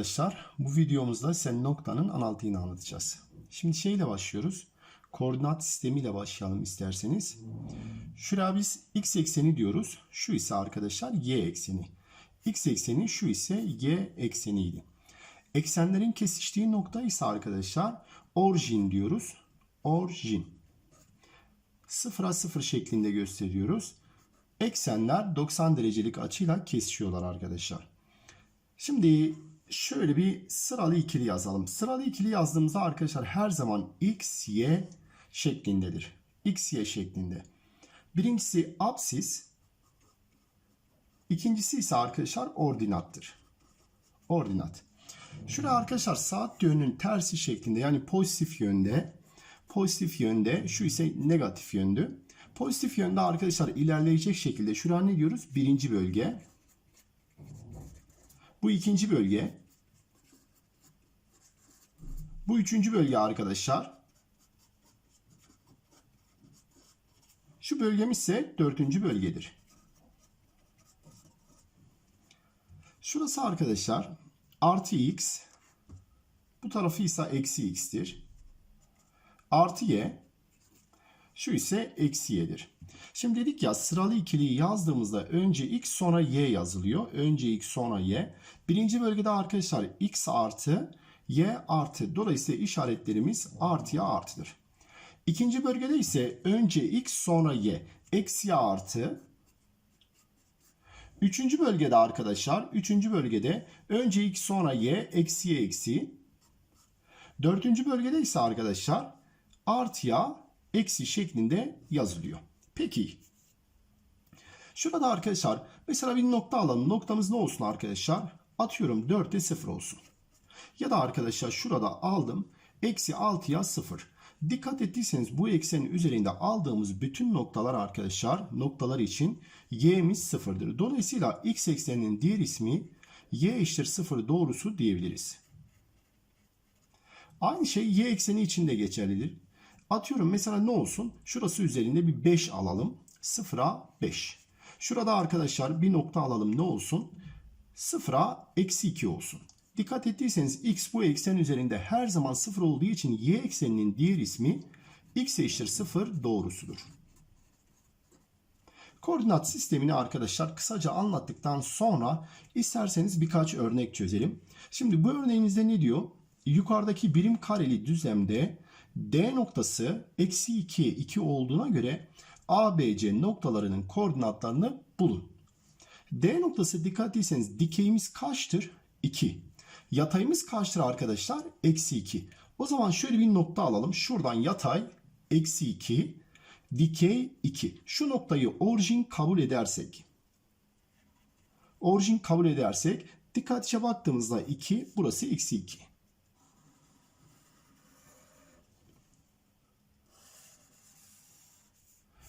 Arkadaşlar. Bu videomuzda sen noktanın analitiğini anlatacağız. Şimdi şeyle başlıyoruz. Koordinat sistemiyle başlayalım isterseniz. Şuraya biz x ekseni diyoruz. Şu ise arkadaşlar y ekseni. X ekseni şu ise y ekseniydi. Eksenlerin kesiştiği nokta ise arkadaşlar orijin diyoruz. Orijin. Sıfıra sıfır şeklinde gösteriyoruz. Eksenler 90 derecelik açıyla kesişiyorlar arkadaşlar. Şimdi şöyle bir sıralı ikili yazalım. Sıralı ikili yazdığımızda arkadaşlar her zaman x, y şeklindedir. x, y şeklinde. Birincisi apsis. İkincisi ise arkadaşlar ordinattır. Ordinat. Şurada arkadaşlar saat yönünün tersi şeklinde yani pozitif yönde pozitif yönde şu ise negatif yöndü. Pozitif yönde arkadaşlar ilerleyecek şekilde şuraya ne diyoruz? Birinci bölge. Bu ikinci bölge. Bu üçüncü bölge arkadaşlar. Şu bölgemiz ise dördüncü bölgedir. Şurası arkadaşlar artı x. Bu tarafı ise eksi x'tir. Artı y. Şu ise eksi y'dir. Şimdi dedik ya sıralı ikiliyi yazdığımızda önce x sonra y yazılıyor. Önce x sonra y. Birinci bölgede arkadaşlar x artı y artı. Dolayısıyla işaretlerimiz artıya artıdır. İkinci bölgede ise önce x sonra y. Eksi artı. Üçüncü bölgede arkadaşlar. Üçüncü bölgede önce x sonra y. Eksiye eksi. Dördüncü bölgede ise arkadaşlar artıya eksi şeklinde yazılıyor. Peki. Şurada arkadaşlar mesela bir nokta alalım. Noktamız ne olsun arkadaşlar? Atıyorum 4'te 0 olsun. Ya da arkadaşlar şurada aldım. Eksi 6'ya 0. Dikkat ettiyseniz bu eksenin üzerinde aldığımız bütün noktalar arkadaşlar noktalar için y'miz sıfırdır. Dolayısıyla x ekseninin diğer ismi y eşittir 0 doğrusu diyebiliriz. Aynı şey y ekseni için de geçerlidir. Atıyorum mesela ne olsun? Şurası üzerinde bir 5 alalım. 0'a 5. Şurada arkadaşlar bir nokta alalım ne olsun? 0'a eksi 2 olsun. Dikkat ettiyseniz x bu eksen üzerinde her zaman 0 olduğu için y ekseninin diğer ismi x eşittir 0 doğrusudur. Koordinat sistemini arkadaşlar kısaca anlattıktan sonra isterseniz birkaç örnek çözelim. Şimdi bu örneğimizde ne diyor? Yukarıdaki birim kareli düzlemde D noktası eksi 2'ye 2 olduğuna göre ABC noktalarının koordinatlarını bulun. D noktası dikkat ettiyseniz dikeyimiz kaçtır? 2. Yatayımız kaçtır arkadaşlar? Eksi 2. O zaman şöyle bir nokta alalım. Şuradan yatay eksi 2, dikey 2. Şu noktayı orijin kabul edersek, orijin kabul edersek dikkatlice baktığımızda 2, burası eksi 2.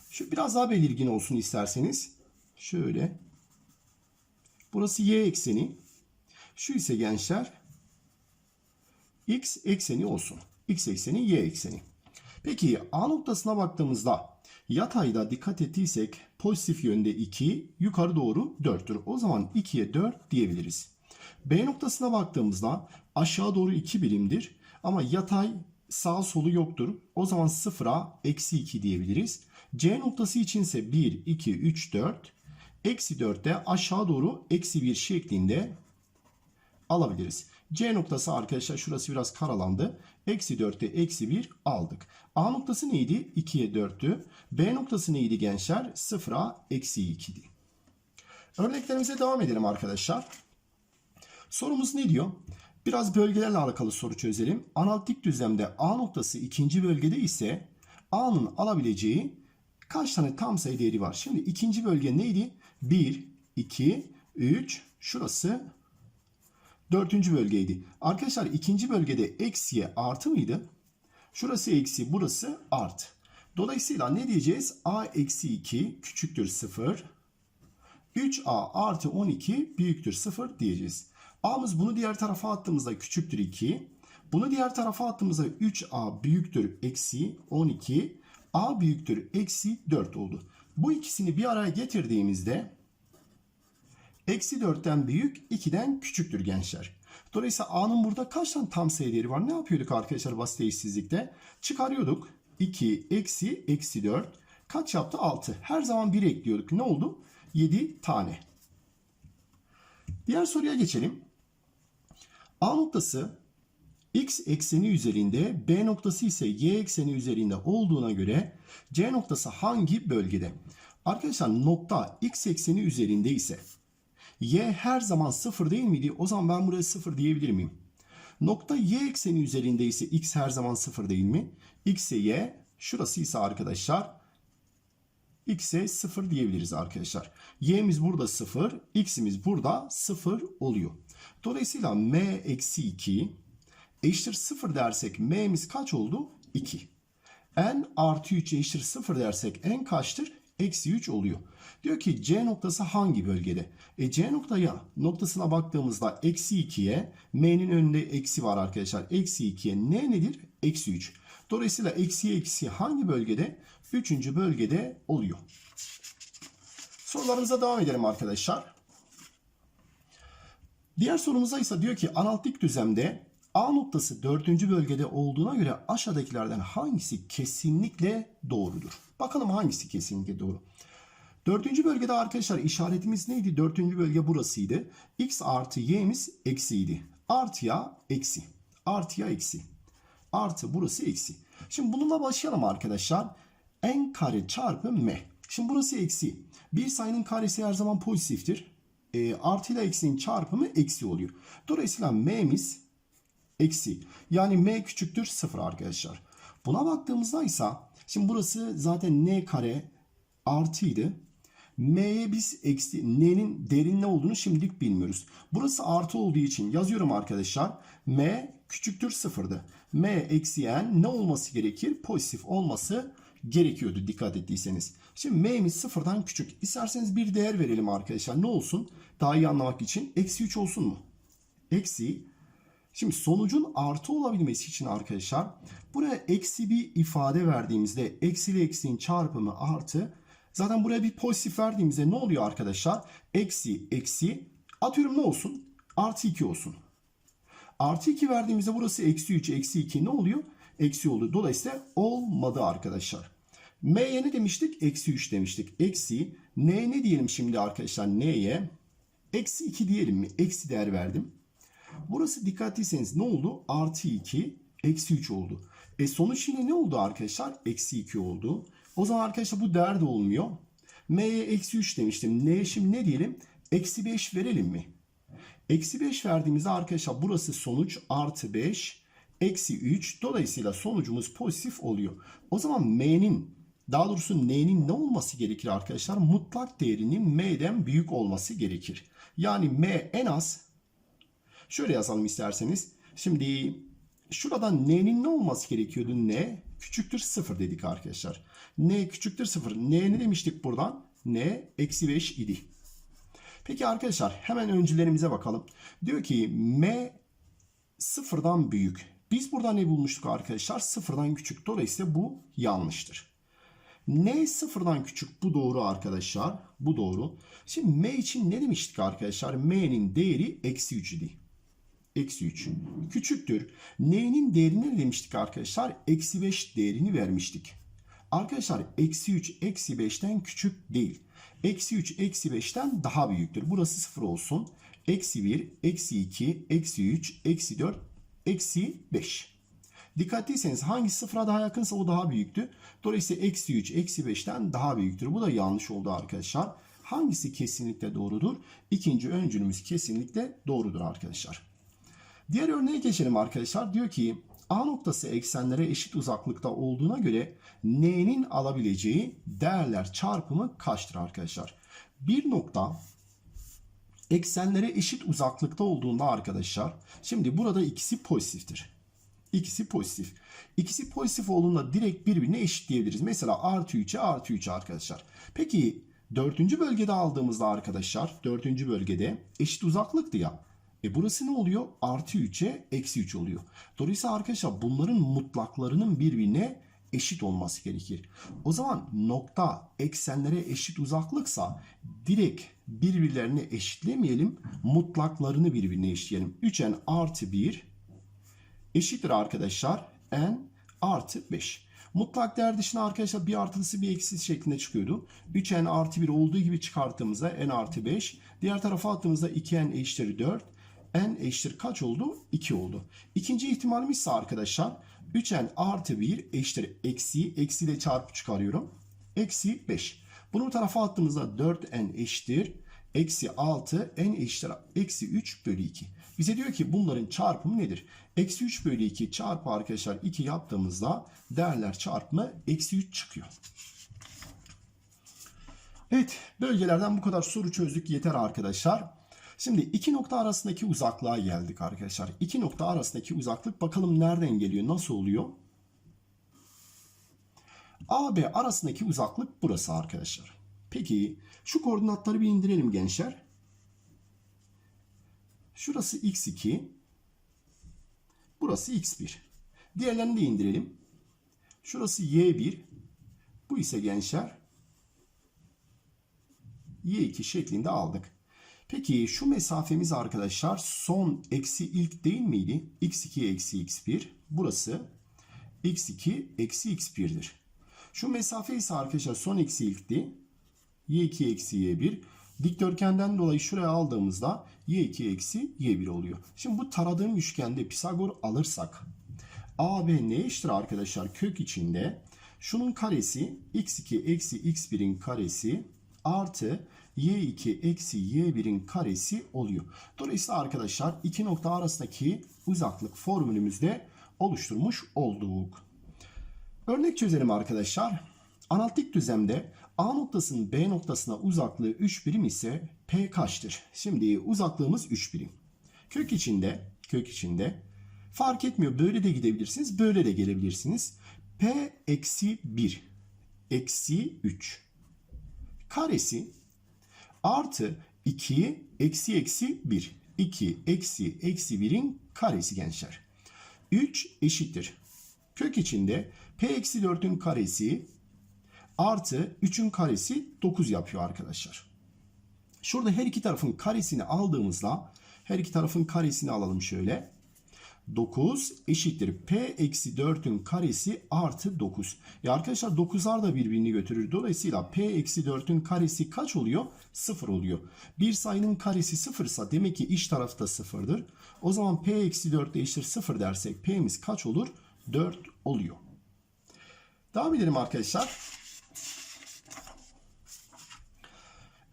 Şu biraz daha belirgin olsun isterseniz. Şöyle. Burası y ekseni. Şu ise gençler x ekseni olsun. x ekseni y ekseni. Peki A noktasına baktığımızda yatayda dikkat ettiysek pozitif yönde 2 yukarı doğru 4'tür. O zaman 2'ye 4 diyebiliriz. B noktasına baktığımızda aşağı doğru 2 birimdir. Ama yatay sağ solu yoktur. O zaman 0'a eksi 2 diyebiliriz. C noktası içinse 1, 2, 3, 4. Eksi 4'te aşağı doğru eksi 1 şeklinde alabiliriz. C noktası arkadaşlar şurası biraz karalandı. Eksi 4'te eksi 1 aldık. A noktası neydi? 2'ye 4'tü. B noktası neydi gençler? 0'a eksi 2'di. Örneklerimize devam edelim arkadaşlar. Sorumuz ne diyor? Biraz bölgelerle alakalı soru çözelim. Analitik düzlemde A noktası ikinci bölgede ise A'nın alabileceği kaç tane tam sayı değeri var? Şimdi ikinci bölge neydi? 1, 2, 3, şurası dördüncü bölgeydi. Arkadaşlar ikinci bölgede eksiye artı mıydı? Şurası eksi, burası artı. Dolayısıyla ne diyeceğiz? A eksi 2 küçüktür 0. 3A artı 12 büyüktür 0 diyeceğiz. A'mız bunu diğer tarafa attığımızda küçüktür 2. Bunu diğer tarafa attığımızda 3A büyüktür eksi 12. A büyüktür eksi 4 oldu. Bu ikisini bir araya getirdiğimizde Eksi 4'ten büyük 2'den küçüktür gençler. Dolayısıyla A'nın burada kaç tane tam sayı değeri var? Ne yapıyorduk arkadaşlar basit eşsizlikte? Çıkarıyorduk. 2 eksi eksi 4 kaç yaptı? 6. Her zaman 1 ekliyorduk. Ne oldu? 7 tane. Diğer soruya geçelim. A noktası x ekseni üzerinde, B noktası ise y ekseni üzerinde olduğuna göre C noktası hangi bölgede? Arkadaşlar nokta x ekseni üzerinde ise y her zaman 0 değil miydi? O zaman ben buraya 0 diyebilir miyim? Nokta y ekseni üzerinde ise x her zaman 0 değil mi? x ise y, şurası ise arkadaşlar x'e 0 diyebiliriz arkadaşlar. y'miz burada 0, x'imiz burada 0 oluyor. Dolayısıyla m eksi 2 eşittir 0 dersek m'miz kaç oldu? 2. n artı 3 eşittir 0 dersek n kaçtır? Eksi 3 oluyor. Diyor ki C noktası hangi bölgede? E C noktaya noktasına baktığımızda eksi 2'ye m'nin önünde eksi var arkadaşlar. Eksi 2'ye n nedir? Eksi 3. Dolayısıyla eksiye eksi hangi bölgede? Üçüncü bölgede oluyor. Sorularımıza devam edelim arkadaşlar. Diğer sorumuza ise diyor ki analitik düzlemde A noktası dördüncü bölgede olduğuna göre aşağıdakilerden hangisi kesinlikle doğrudur? Bakalım hangisi kesinlikle doğru. Dördüncü bölgede arkadaşlar işaretimiz neydi? Dördüncü bölge burasıydı. X artı y'miz eksiydi. Artıya eksi. Artıya eksi. Artı burası eksi. Şimdi bununla başlayalım arkadaşlar. n kare çarpı m. Şimdi burası eksi. Bir sayının karesi her zaman pozitiftir. E, artı ile eksinin çarpımı eksi oluyor. Dolayısıyla m'miz eksi. Yani m küçüktür 0 arkadaşlar. Buna baktığımızda ise şimdi burası zaten n kare artıydı. M'ye biz eksi n'nin derin ne olduğunu şimdilik bilmiyoruz. Burası artı olduğu için yazıyorum arkadaşlar. M küçüktür sıfırdı. M eksi n ne olması gerekir? Pozitif olması gerekiyordu dikkat ettiyseniz. Şimdi m'miz sıfırdan küçük. İsterseniz bir değer verelim arkadaşlar. Ne olsun? Daha iyi anlamak için. Eksi 3 olsun mu? Eksi Şimdi sonucun artı olabilmesi için arkadaşlar buraya eksi bir ifade verdiğimizde eksi ile eksiğin çarpımı artı zaten buraya bir pozitif verdiğimizde ne oluyor arkadaşlar? Eksi eksi atıyorum ne olsun? Artı 2 olsun. Artı 2 verdiğimizde burası eksi 3 eksi 2 ne oluyor? Eksi oldu. Dolayısıyla olmadı arkadaşlar. M'ye ne demiştik? Eksi 3 demiştik. Eksi N'ye ne diyelim şimdi arkadaşlar? N'ye eksi 2 diyelim mi? Eksi değer verdim. Burası dikkatliyseniz ne oldu? Artı 2, eksi 3 oldu. E sonuç yine ne oldu arkadaşlar? Eksi 2 oldu. O zaman arkadaşlar bu değer de olmuyor. M'ye eksi 3 demiştim. N'ye şimdi ne diyelim? Eksi 5 verelim mi? Eksi 5 verdiğimizde arkadaşlar burası sonuç artı 5, eksi 3. Dolayısıyla sonucumuz pozitif oluyor. O zaman M'nin daha doğrusu N'nin ne olması gerekir arkadaşlar? Mutlak değerinin M'den büyük olması gerekir. Yani M en az Şöyle yazalım isterseniz. Şimdi şuradan n'nin ne olması gerekiyordu? n küçüktür 0 dedik arkadaşlar. n küçüktür 0. n ne demiştik buradan? n eksi 5 idi. Peki arkadaşlar hemen öncülerimize bakalım. Diyor ki m sıfırdan büyük. Biz burada ne bulmuştuk arkadaşlar? Sıfırdan küçük. Dolayısıyla bu yanlıştır. N sıfırdan küçük. Bu doğru arkadaşlar. Bu doğru. Şimdi M için ne demiştik arkadaşlar? M'nin değeri eksi 3 idi eksi 3 küçüktür. N'nin değerini ne demiştik arkadaşlar? Eksi 5 değerini vermiştik. Arkadaşlar eksi 3 eksi 5'ten küçük değil. Eksi 3 eksi 5'ten daha büyüktür. Burası 0 olsun. Eksi 1, eksi 2, eksi 3, eksi 4, eksi 5. Dikkatliyseniz hangisi sıfıra daha yakınsa o daha büyüktü. Dolayısıyla eksi 3, eksi 5'ten daha büyüktür. Bu da yanlış oldu arkadaşlar. Hangisi kesinlikle doğrudur? İkinci öncülümüz kesinlikle doğrudur arkadaşlar. Diğer örneğe geçelim arkadaşlar. Diyor ki A noktası eksenlere eşit uzaklıkta olduğuna göre N'nin alabileceği değerler çarpımı kaçtır arkadaşlar? Bir nokta eksenlere eşit uzaklıkta olduğunda arkadaşlar şimdi burada ikisi pozitiftir. İkisi pozitif. İkisi pozitif olduğunda direkt birbirine eşit diyebiliriz. Mesela artı 3'e artı 3 arkadaşlar. Peki dördüncü bölgede aldığımızda arkadaşlar dördüncü bölgede eşit uzaklıktı ya. E burası ne oluyor? Artı 3'e eksi 3 oluyor. Dolayısıyla arkadaşlar bunların mutlaklarının birbirine eşit olması gerekir. O zaman nokta eksenlere eşit uzaklıksa direkt birbirlerine eşitlemeyelim. Mutlaklarını birbirine eşitleyelim. 3n artı 1 eşittir arkadaşlar n artı 5. Mutlak değer dışına arkadaşlar bir artılısı bir eksisi şeklinde çıkıyordu. 3n artı 1 olduğu gibi çıkarttığımızda n artı 5. Diğer tarafa attığımızda 2n eşittir 4. n eşittir kaç oldu? 2 oldu. İkinci ihtimalimiz ise arkadaşlar 3n artı 1 eşittir eksi. Eksi ile çarpı çıkarıyorum. Eksi 5. Bunu bu tarafa attığımızda 4n eşittir. Eksi 6 n eşittir eksi 3 bölü 2. Bize diyor ki bunların çarpımı nedir? Eksi 3 bölü 2 çarpı arkadaşlar 2 yaptığımızda değerler çarpımı eksi 3 çıkıyor. Evet bölgelerden bu kadar soru çözdük yeter arkadaşlar. Şimdi iki nokta arasındaki uzaklığa geldik arkadaşlar. İki nokta arasındaki uzaklık bakalım nereden geliyor nasıl oluyor? AB arasındaki uzaklık burası arkadaşlar. Peki şu koordinatları bir indirelim gençler. Şurası x2. Burası x1. Diğerlerini de indirelim. Şurası y1. Bu ise gençler y2 şeklinde aldık. Peki şu mesafemiz arkadaşlar son eksi ilk değil miydi? x2 eksi x1. Burası x2 eksi x1'dir. Şu mesafe ise arkadaşlar son eksi ilkti. y2 eksi y1. Dikdörtgenden dolayı şuraya aldığımızda y2 eksi y1 oluyor. Şimdi bu taradığım üçgende Pisagor alırsak AB ne eşittir arkadaşlar? Kök içinde şunun karesi x2 eksi x1'in karesi artı y2 eksi y1'in karesi oluyor. Dolayısıyla arkadaşlar iki nokta arasındaki uzaklık formülümüzde oluşturmuş olduk. Örnek çözelim arkadaşlar. Analitik düzlemde A noktasının B noktasına uzaklığı 3 birim ise P kaçtır? Şimdi uzaklığımız 3 birim. Kök içinde, kök içinde fark etmiyor. Böyle de gidebilirsiniz, böyle de gelebilirsiniz. P eksi 1 eksi 3 karesi artı 2 eksi eksi 1. 2 eksi eksi 1'in karesi gençler. 3 eşittir. Kök içinde P eksi 4'ün karesi artı 3'ün karesi 9 yapıyor arkadaşlar. Şurada her iki tarafın karesini aldığımızda her iki tarafın karesini alalım şöyle. 9 eşittir P eksi 4'ün karesi artı 9. Ya arkadaşlar 9'lar da birbirini götürür. Dolayısıyla P eksi 4'ün karesi kaç oluyor? 0 oluyor. Bir sayının karesi 0 ise demek ki iç tarafı da 0'dır. O zaman P eksi 4 eşittir 0 dersek P'miz kaç olur? 4 oluyor. Devam edelim arkadaşlar.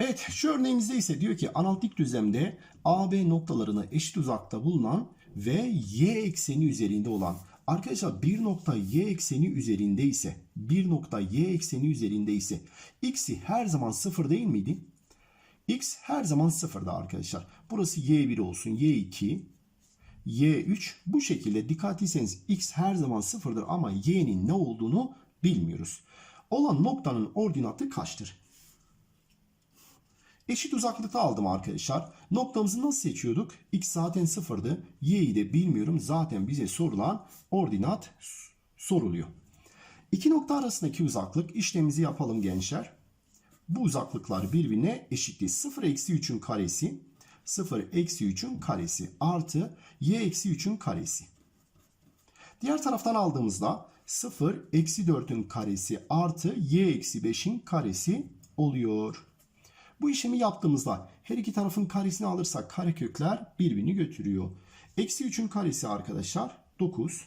Evet şu örneğimizde ise diyor ki analitik düzlemde AB noktalarına eşit uzakta bulunan ve y ekseni üzerinde olan arkadaşlar bir nokta y ekseni üzerinde ise bir nokta y ekseni üzerinde ise x'i her zaman sıfır değil miydi? x her zaman sıfırda arkadaşlar. Burası y1 olsun y2 y3 bu şekilde dikkatliyseniz x her zaman sıfırdır ama y'nin ne olduğunu bilmiyoruz. Olan noktanın ordinatı kaçtır? Eşit uzaklıkta aldım arkadaşlar. Noktamızı nasıl seçiyorduk? X zaten sıfırdı. Y'yi de bilmiyorum. Zaten bize sorulan ordinat soruluyor. İki nokta arasındaki uzaklık işlemimizi yapalım gençler. Bu uzaklıklar birbirine eşittir. 0 eksi 3'ün karesi 0 eksi 3'ün karesi artı y eksi 3'ün karesi. Diğer taraftan aldığımızda 0 eksi 4'ün karesi artı y eksi 5'in karesi oluyor. Bu işlemi yaptığımızda her iki tarafın karesini alırsak karekökler birbirini götürüyor. Eksi 3'ün karesi arkadaşlar 9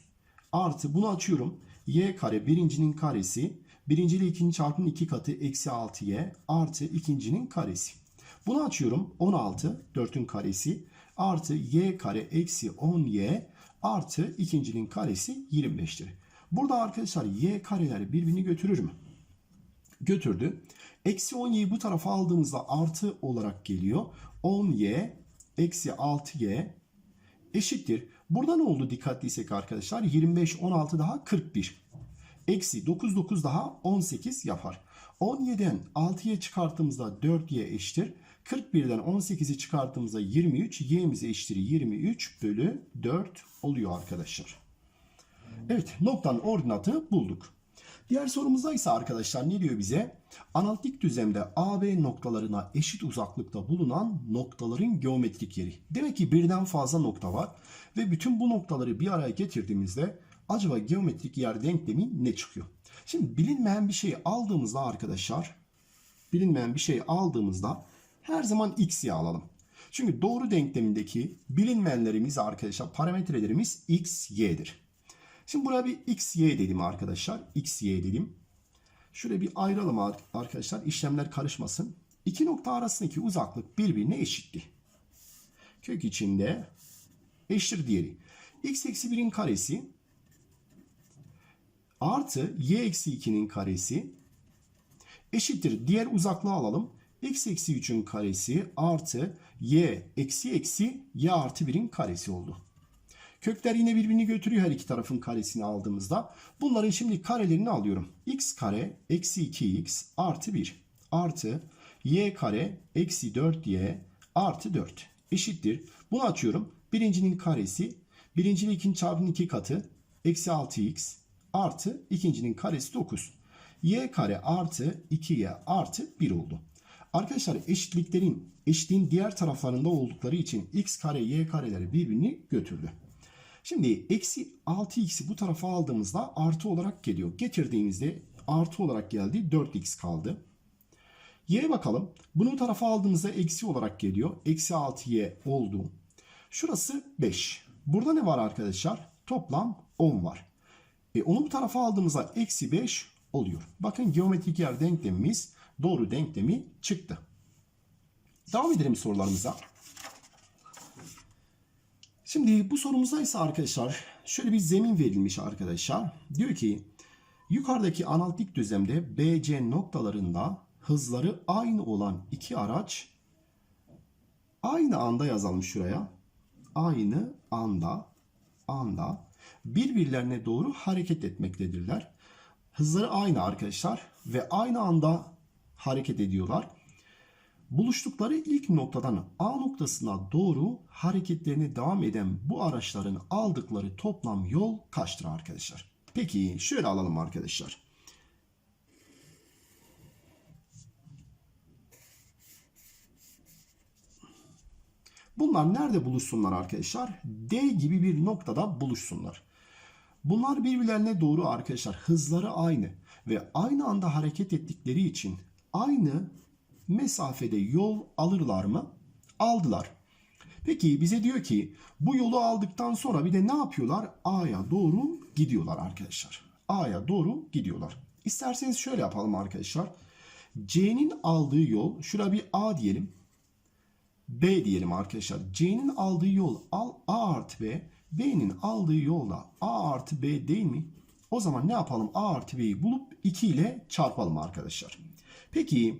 artı bunu açıyorum. y kare birincinin karesi birinci ile ikinci çarpımın iki katı eksi 6y artı ikincinin karesi. Bunu açıyorum 16 4'ün karesi artı y kare eksi 10y artı ikincinin karesi 25'tir. Burada arkadaşlar y kareler birbirini götürür mü? Götürdü. Eksi 10y'yi bu tarafa aldığımızda artı olarak geliyor. 10y eksi 6y eşittir. Burada ne oldu dikkatliysek arkadaşlar? 25, 16 daha 41. Eksi 9, 9 daha 18 yapar. 17'den 6'ya çıkarttığımızda 4y eşittir. 41'den 18'i çıkarttığımızda 23, y'miz eşittir 23 bölü 4 oluyor arkadaşlar. Evet noktanın ordinatı bulduk. Diğer sorumuzda ise arkadaşlar ne diyor bize? Analitik düzlemde A, B noktalarına eşit uzaklıkta bulunan noktaların geometrik yeri. Demek ki birden fazla nokta var ve bütün bu noktaları bir araya getirdiğimizde acaba geometrik yer denklemi ne çıkıyor? Şimdi bilinmeyen bir şeyi aldığımızda arkadaşlar bilinmeyen bir şey aldığımızda her zaman x'yi alalım. Çünkü doğru denklemindeki bilinmeyenlerimiz arkadaşlar parametrelerimiz x, y'dir. Şimdi buraya bir x, y dedim arkadaşlar. x, y dedim. Şöyle bir ayıralım arkadaşlar. işlemler karışmasın. İki nokta arasındaki uzaklık birbirine eşitti. Kök içinde eşittir diğeri. x eksi 1'in karesi artı y eksi 2'nin karesi eşittir. Diğer uzaklığı alalım. x eksi 3'ün karesi artı y eksi eksi y artı 1'in karesi oldu. Kökler yine birbirini götürüyor her iki tarafın karesini aldığımızda. Bunların şimdi karelerini alıyorum. x kare eksi 2x artı 1 artı y kare eksi 4y artı 4 eşittir. Bunu açıyorum. Birincinin karesi birinci ile ikinci çarpının iki katı eksi 6x artı ikincinin karesi 9. y kare artı 2y artı 1 oldu. Arkadaşlar eşitliklerin eşitliğin diğer taraflarında oldukları için x kare y kareleri birbirini götürdü. Şimdi eksi 6x'i bu tarafa aldığımızda artı olarak geliyor. Getirdiğimizde artı olarak geldi 4x kaldı. Y'ye bakalım. Bunu bu tarafa aldığımızda eksi olarak geliyor. Eksi 6y oldu. Şurası 5. Burada ne var arkadaşlar? Toplam 10 var. E onu bu tarafa aldığımızda eksi 5 oluyor. Bakın geometrik yer denklemimiz doğru denklemi çıktı. Devam edelim sorularımıza. Şimdi bu sorumuzda ise arkadaşlar şöyle bir zemin verilmiş arkadaşlar. Diyor ki yukarıdaki analitik düzlemde BC noktalarında hızları aynı olan iki araç aynı anda yazalım şuraya. Aynı anda anda birbirlerine doğru hareket etmektedirler. Hızları aynı arkadaşlar ve aynı anda hareket ediyorlar. Buluştukları ilk noktadan A noktasına doğru hareketlerini devam eden bu araçların aldıkları toplam yol kaçtır arkadaşlar? Peki şöyle alalım arkadaşlar. Bunlar nerede buluşsunlar arkadaşlar? D gibi bir noktada buluşsunlar. Bunlar birbirlerine doğru arkadaşlar hızları aynı ve aynı anda hareket ettikleri için aynı mesafede yol alırlar mı? Aldılar. Peki bize diyor ki bu yolu aldıktan sonra bir de ne yapıyorlar? A'ya doğru gidiyorlar arkadaşlar. A'ya doğru gidiyorlar. İsterseniz şöyle yapalım arkadaşlar. C'nin aldığı yol, şura bir A diyelim. B diyelim arkadaşlar. C'nin aldığı yol A artı B. B'nin aldığı yolda A artı B değil mi? O zaman ne yapalım? A artı B'yi bulup 2 ile çarpalım arkadaşlar. Peki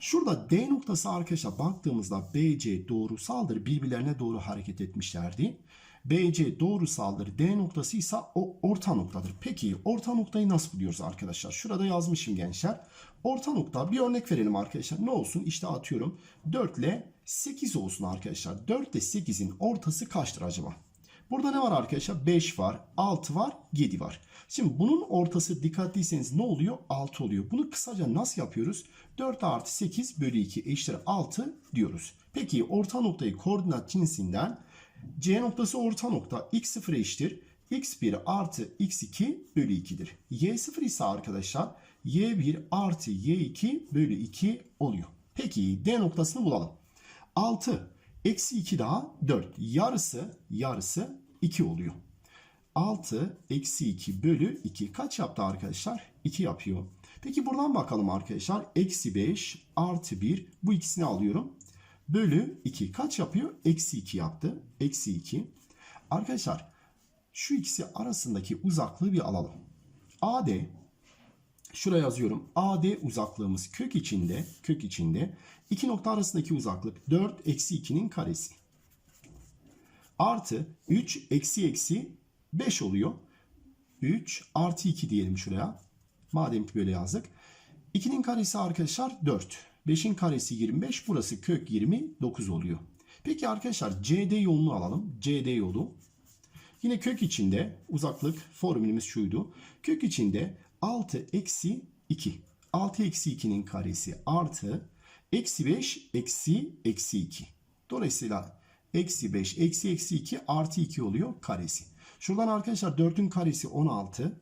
Şurada D noktası arkadaşlar baktığımızda BC doğrusaldır. Birbirlerine doğru hareket etmişlerdi. BC doğrusaldır. D noktası ise o orta noktadır. Peki orta noktayı nasıl buluyoruz arkadaşlar? Şurada yazmışım gençler. Orta nokta bir örnek verelim arkadaşlar. Ne olsun? İşte atıyorum 4 ile 8 olsun arkadaşlar. 4 ile 8'in ortası kaçtır acaba? Burada ne var arkadaşlar? 5 var, 6 var, 7 var. Şimdi bunun ortası dikkatliyseniz ne oluyor? 6 oluyor. Bunu kısaca nasıl yapıyoruz? 4 artı 8 bölü 2 eşittir 6 diyoruz. Peki orta noktayı koordinat cinsinden C noktası orta nokta x0 eşittir. x1 artı x2 bölü 2'dir. y0 ise arkadaşlar y1 artı y2 bölü 2 oluyor. Peki D noktasını bulalım. 6 eksi 2 daha 4. Yarısı yarısı 2 oluyor. 6 eksi 2 bölü 2 kaç yaptı arkadaşlar? 2 yapıyor. Peki buradan bakalım arkadaşlar. Eksi 5 artı 1 bu ikisini alıyorum. Bölü 2 kaç yapıyor? Eksi 2 yaptı. Eksi 2. Arkadaşlar şu ikisi arasındaki uzaklığı bir alalım. AD şuraya yazıyorum. AD uzaklığımız kök içinde kök içinde iki nokta arasındaki uzaklık 4 eksi 2'nin karesi. Artı 3 eksi eksi 5 oluyor. 3 artı 2 diyelim şuraya. Madem ki böyle yazdık. 2'nin karesi arkadaşlar 4. 5'in karesi 25. Burası kök 29 oluyor. Peki arkadaşlar CD yolunu alalım. CD yolu. Yine kök içinde uzaklık formülümüz şuydu. Kök içinde 6 eksi 2. 6 eksi 2'nin karesi artı eksi 5 eksi eksi 2. Dolayısıyla eksi 5 eksi eksi 2 artı 2 oluyor karesi. Şuradan arkadaşlar 4'ün karesi 16.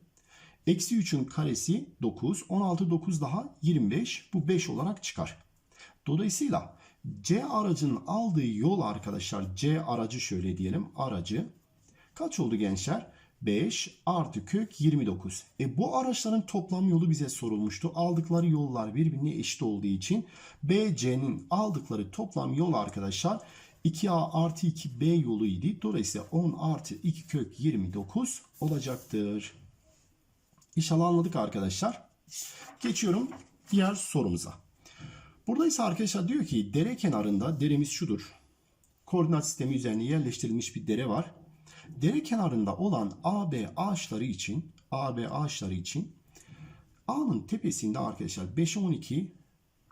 Eksi 3'ün karesi 9. 16 9 daha 25. Bu 5 olarak çıkar. Dolayısıyla C aracının aldığı yol arkadaşlar C aracı şöyle diyelim aracı kaç oldu gençler? 5 artı kök 29. E bu araçların toplam yolu bize sorulmuştu. Aldıkları yollar birbirine eşit olduğu için BC'nin aldıkları toplam yol arkadaşlar 2A artı 2B yoluydu. Dolayısıyla 10 artı 2 kök 29 olacaktır. İnşallah anladık arkadaşlar. Geçiyorum diğer sorumuza. Burada ise arkadaşlar diyor ki dere kenarında deremiz şudur. Koordinat sistemi üzerine yerleştirilmiş bir dere var. Dere kenarında olan AB ağaçları için AB ağaçları için A'nın tepesinde arkadaşlar 5'e 12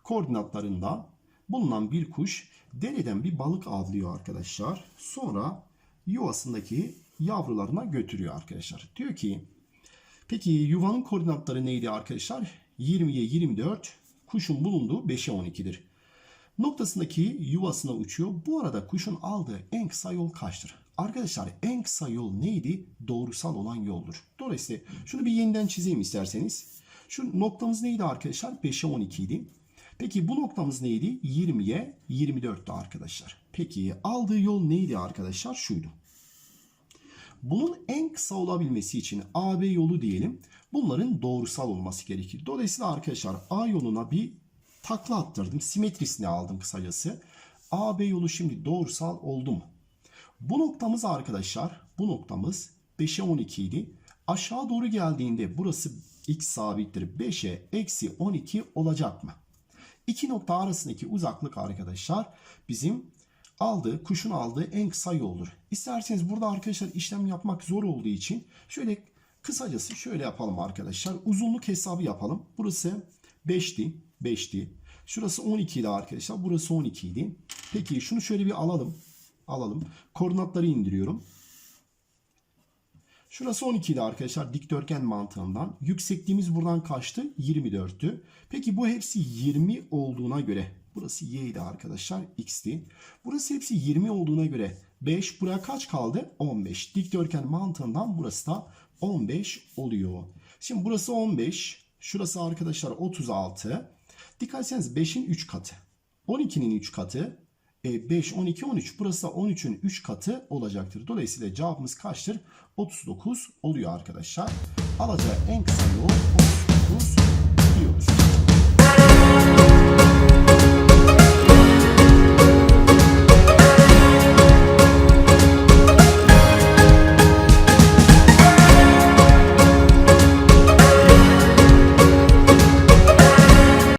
koordinatlarında bulunan bir kuş dereden bir balık avlıyor arkadaşlar. Sonra yuvasındaki yavrularına götürüyor arkadaşlar. Diyor ki peki yuvanın koordinatları neydi arkadaşlar? 20'ye 24 kuşun bulunduğu 5'e 12'dir. Noktasındaki yuvasına uçuyor. Bu arada kuşun aldığı en kısa yol kaçtır? Arkadaşlar en kısa yol neydi? Doğrusal olan yoldur. Dolayısıyla şunu bir yeniden çizeyim isterseniz. Şu noktamız neydi arkadaşlar? 5'e 12 idi. Peki bu noktamız neydi? 20'ye 24'tü arkadaşlar. Peki aldığı yol neydi arkadaşlar? Şuydu. Bunun en kısa olabilmesi için AB yolu diyelim. Bunların doğrusal olması gerekir. Dolayısıyla arkadaşlar A yoluna bir takla attırdım. Simetrisini aldım kısacası. AB yolu şimdi doğrusal oldu mu? Bu noktamız arkadaşlar, bu noktamız 5'e 12 idi. Aşağı doğru geldiğinde burası x sabittir. 5'e eksi 12 olacak mı? İki nokta arasındaki uzaklık arkadaşlar bizim aldığı, kuşun aldığı en kısa yoldur. İsterseniz burada arkadaşlar işlem yapmak zor olduğu için şöyle kısacası şöyle yapalım arkadaşlar. Uzunluk hesabı yapalım. Burası 5'ti, 5'ti. Şurası 12 idi arkadaşlar. Burası 12 idi. Peki şunu şöyle bir alalım. Alalım. Koordinatları indiriyorum. Şurası 12 idi arkadaşlar dikdörtgen mantığından. Yüksekliğimiz buradan kaçtı? 24'tü. Peki bu hepsi 20 olduğuna göre burası y idi arkadaşlar x'ti. Burası hepsi 20 olduğuna göre 5 buraya kaç kaldı? 15. Dikdörtgen mantığından burası da 15 oluyor. Şimdi burası 15. Şurası arkadaşlar 36. Dikkat etseniz 5'in 3 katı. 12'nin 3 katı. E, 5, 12, 13. Burası da 13'ün 3 katı olacaktır. Dolayısıyla cevabımız kaçtır? 39 oluyor arkadaşlar. Alacağı en kısa yol 39